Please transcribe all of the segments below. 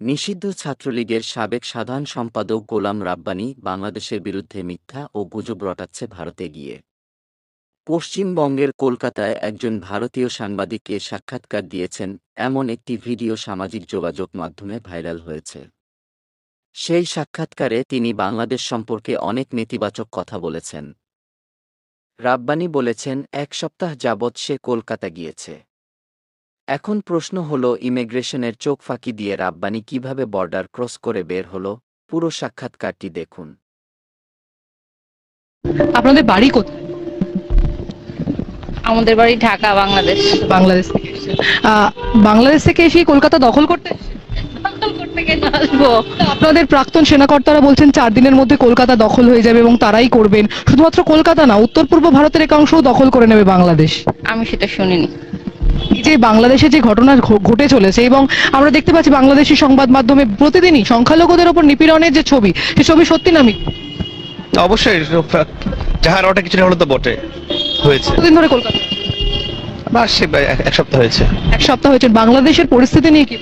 নিষিদ্ধ ছাত্রলীগের সাবেক সাধারণ সম্পাদক গোলাম রাব্বানী বাংলাদেশের বিরুদ্ধে মিথ্যা ও গুজব রটাচ্ছে ভারতে গিয়ে। পশ্চিমবঙ্গের কলকাতায় একজন ভারতীয় সাংবাদিককে সাক্ষাৎকার দিয়েছেন এমন একটি ভিডিও সামাজিক যোগাযোগ মাধ্যমে ভাইরাল হয়েছে। সেই সাক্ষাৎকারে তিনি বাংলাদেশ সম্পর্কে অনেক নেতিবাচক কথা বলেছেন। রাব্বানী বলেছেন, এক সপ্তাহ যাবৎ সে কলকাতা গিয়েছে। এখন প্রশ্ন হল ইমিগ্রেশনের চোখ ফাঁকি দিয়ে রাব্বানি কীভাবে বর্ডার ক্রস করে বের হল? পুরো সাক্ষাৎকারটি দেখুন। আপনাদের বাড়ি কোথায়? আমাদের বাড়ি ঢাকা বাংলাদেশ। বাংলাদেশ থেকে বাংলাদেশ থেকে এসে কলকাতা দখল করতে দখল করতে কেন আসব আপনাদের প্রাক্তন সেনাকর্তারা বলছেন চার দিনের মধ্যে কলকাতা দখল হয়ে যাবে এবং তারাই করবেন। শুধুমাত্র কলকাতা না উত্তর পূর্ব ভারতের একাংশও দখল করে নেবে বাংলাদেশ। আমি সেটা শুনিনি। এই যে বাংলাদেশে যে ঘটনা ঘটে চলেছে এবং আমরা দেখতে পাচ্ছি বাংলাদেশি সংবাদ মাধ্যমে প্রতিদিনই সংখ্যালঘুদের ওপর নিপীড়নের যে ছবি সে ছবি সত্যি না? অবশ্যই যাহার ওটা কিছু হলো তো বটে হয়েছে কতদিন ধরে কলকাতা বা এক- সপ্তাহ হয়েছে এক সপ্তাহ হয়েছে বাংলাদেশের পরিস্থিতি নিয়ে কি?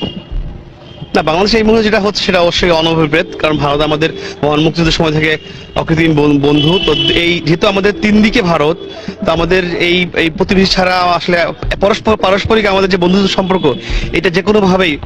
না বাংলাদেশে এই মুহূর্তে যেটা হচ্ছে সেটা অবশ্যই অনভিপ্রেত কারণ ভারত আমাদের মহান মুক্তিযুদ্ধের সময় থেকে অকৃত্রিম বন্ধু। তো এই যেহেতু আমাদের তিন দিকে ভারত তো আমাদের এই এই প্রতিবেশী ছাড়া আসলে পরস্পর পারস্পরিক আমাদের যে বন্ধুত্ব সম্পর্ক এটা যে কোনো ভাবেই আহ,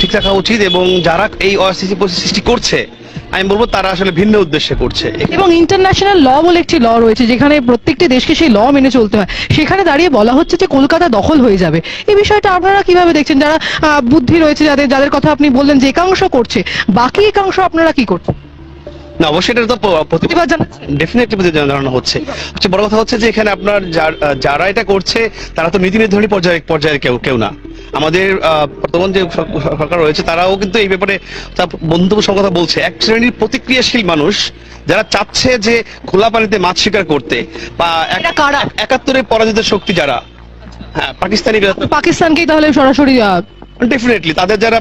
ঠিক রাখা উচিত এবং যারা এই অস্থিতি পরিস্থিতি সৃষ্টি করছে আমি বলব তারা আসলে ভিন্ন উদ্দেশ্যে করছে। এবং ইন্টারন্যাশনাল ল বলে একটি ল রয়েছে যেখানে প্রত্যেকটি দেশকে সেই ল মেনে চলতে হয়। সেখানে দাঁড়িয়ে বলা হচ্ছে যে কলকাতা দখল হয়ে যাবে। এই বিষয়টা আপনারা কীভাবে দেখছেন? যারা বুদ্ধি রয়েছে যাদের যাদের কথা আপনি বললেন যে একাংশ করছে বাকি একাংশ আপনারা কি করছেন? না অবশ্যই এটা তো প্রতিবাদ ডেফিনেটলি বুঝে জানানো হচ্ছে। সবচেয়ে বড় কথা হচ্ছে যে এখানে আপনার যার- যারা এটা করছে তারা তো নীতি নির্ধারণী পর্যায়ে পর্যায়ের কেউ কেউ না। আমাদের বর্তমান যে সরকার রয়েছে তারাও কিন্তু এই ব্যাপারে তার বন্ধুত্ব কথা বলছে। এক শ্রেণির প্রতিক্রিয়াশীল মানুষ যারা চাচ্ছে যে খোলা পানিতে মাছ শিকার করতে বা এক- এরা একাত্তরের পরাজিত শক্তি যারা। হ্যাঁ পাকিস্তানি পাকিস্তানকেই তাহলে সরাসরি ডেফিনেটলি তাদের যারা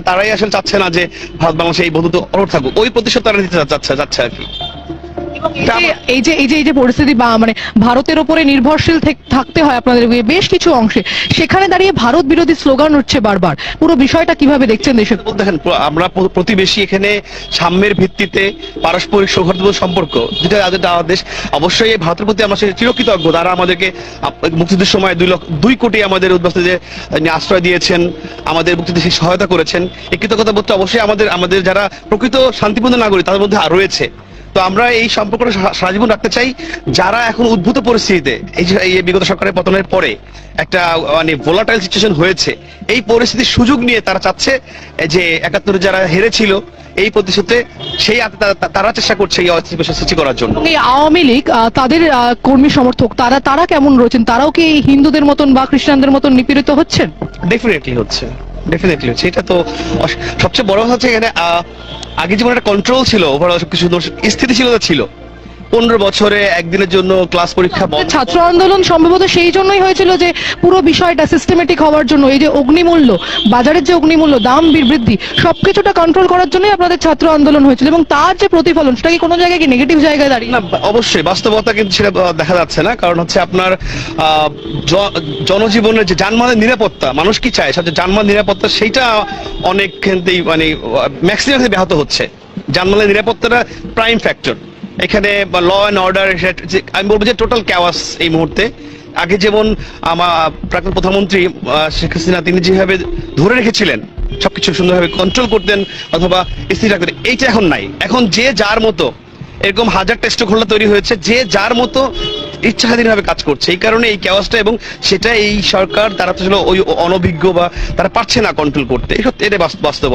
তারাই আসলে চাচ্ছে না যে ভারত বাংলাদেশে এই বন্ধুত্ব অরোট থাকুক। ওই প্রতিশোধ তারা নিতে চাচ্ছে যাচ্ছে আর কি। এই যে- এই যে এই যে পরিস্থিতি বা মানে ভারতের উপরে নির্ভরশীল থাকতে হয় আপনাদের বেশ কিছু অংশে। সেখানে দাঁড়িয়ে ভারত বিরোধী স্লোগান উঠছে বারবার। পুরো বিষয়টা কীভাবে দেখছেন দেশের দেখেন আমরা প্রতিবেশী এখানে সাম্যের ভিত্তিতে পারস্পরিক সৌহার্দ্যপূর্ণ সম্পর্ক যেটা আমাদের দেশ অবশ্যই এই ভারতের প্রতি আমরা সে- চিরকৃতজ্ঞ। তারা আমাদেরকে মুক্তিযুদ্ধের সময় দুই লক্ষ দুই কোটি আমাদের উদ্বাস্তুদের আশ্রয় দিয়েছেন আমাদের সেই সহায়তা করেছেন। এই কৃতজ্ঞতা বোধটা অবশ্যই আমাদের আমাদের যারা প্রকৃত শান্তিপূর্ণ নাগরিক তাদের মধ্যে রয়েছে। তো আমরা এই সম্পর্কটা সা- সারা জীবন রাখতে চাই। যারা এখন উদ্ভূত পরিস্থিতিতে এই যে এই বিগত সরকারের পতনের পরে একটা মানে ভোলাটাইল সিচুয়েশন হয়েছে এই পরিস্থিতির সুযোগ নিয়ে তারা চাচ্ছে যে একাত্তরে যারা হেরেছিল এই প্রতিশোধে সেই তারা চেষ্টা করছে এই অস্থিতিশীল সৃষ্টি করার জন্য। এই আওয়ামী লীগ তাদের কর্মী সমর্থক তারা তারা কেমন রয়েছেন? তারাও কি হিন্দুদের মতন বা খ্রিস্টানদের মতন নিপীড়িত হচ্ছেন? ডেফিনেটলি হচ্ছে। ডেফিনেটলি সেটা তো সবচেয়ে বড় কথা হচ্ছে এখানে আগে যেমন একটা কন্ট্রোল ছিল ওভারঅল সবকিছু স্থিতিশীলতা ছিল। পনেরো বছরে একদিনের জন্য ক্লাস পরীক্ষা ছাত্র আন্দোলন সম্ভবত সেই জন্যই হয়েছিল যে পুরো বিষয়টা সিস্টেমেটিক হওয়ার জন্য এই যে অগ্নিমূল্য বাজারের যে অগ্নিমূল্য দাম বৃদ্ধি সবকিছুটা কন্ট্রোল করার জন্যই আপনাদের ছাত্র আন্দোলন হয়েছিল এবং তার যে প্রতিফলন সেটা কি কোনো জায়গায় কি নেগেটিভ জায়গায় দাঁড়িয়ে? না অবশ্যই বাস্তবতা কিন্তু সেটা দেখা যাচ্ছে না। কারণ হচ্ছে আপনার আহ, জনজীবনের যে যানবাহনের নিরাপত্তা মানুষ কি চায়? সবচেয়ে যানবাহন নিরাপত্তা সেইটা অনেক ক্ষেত্রেই মানে ম্যাক্সিমাম ব্যাহত হচ্ছে। যানবাহনের নিরাপত্তাটা প্রাইম ফ্যাক্টর এখানে ল অ্যান্ড অর্ডার আমি বলব যে টোটাল ক্যাওয়াস এই মুহূর্তে। আগে যেমন আমার প্রাক্তন প্রধানমন্ত্রী শেখ হাসিনা, তিনি যেভাবে ধরে রেখেছিলেন, সবকিছু সুন্দরভাবে কন্ট্রোল করতেন, অথবা স্থির রাখতেন, এইটা এখন নাই। এখন যে যার মতো, এরকম হাজার টেস্ট খোলা তৈরি হয়েছে, যে যার মতো ইচ্ছা স্বাধীনভাবে কাজ করছে, এই কারণে এই ক্যাওয়াসটা এবং সেটা এই সরকার, তারা তো আসলে ওই অনভিজ্ঞ বা তারা পারছে না কন্ট্রোল করতে। এটা বাস্তব।